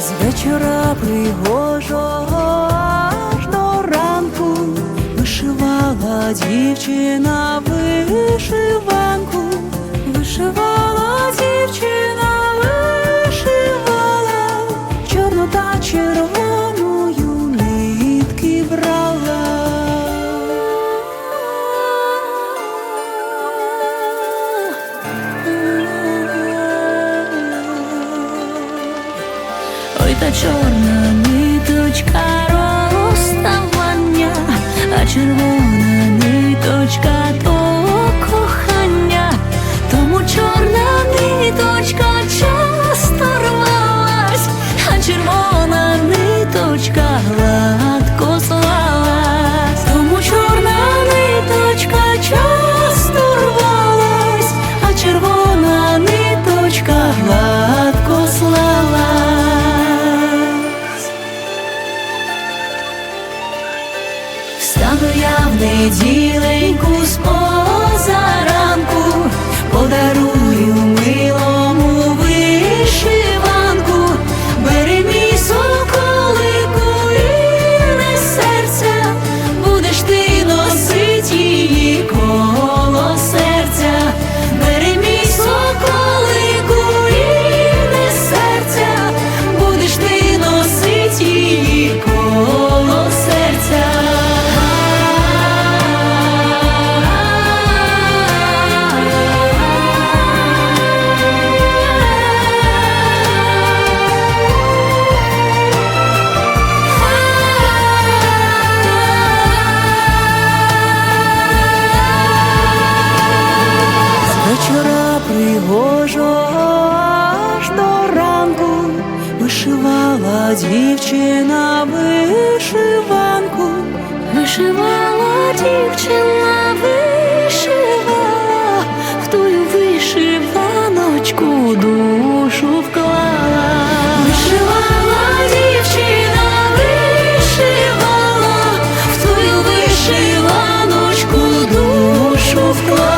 з вечора пригожого аж до ранку вишивала дівчина вишиванку, вишивала дівчина, вишивала, чорнота червона. та чорна ниточка розставання, а червона ниточка. Lady. Вчора пригожо аж до ранку. Вишивала дівчина вишиванку, вишивала дівчина, вишивала, в тую вишиваночку душу вклала, вишивала дівчина, вишивала, в тую вишиваночку душу вклала.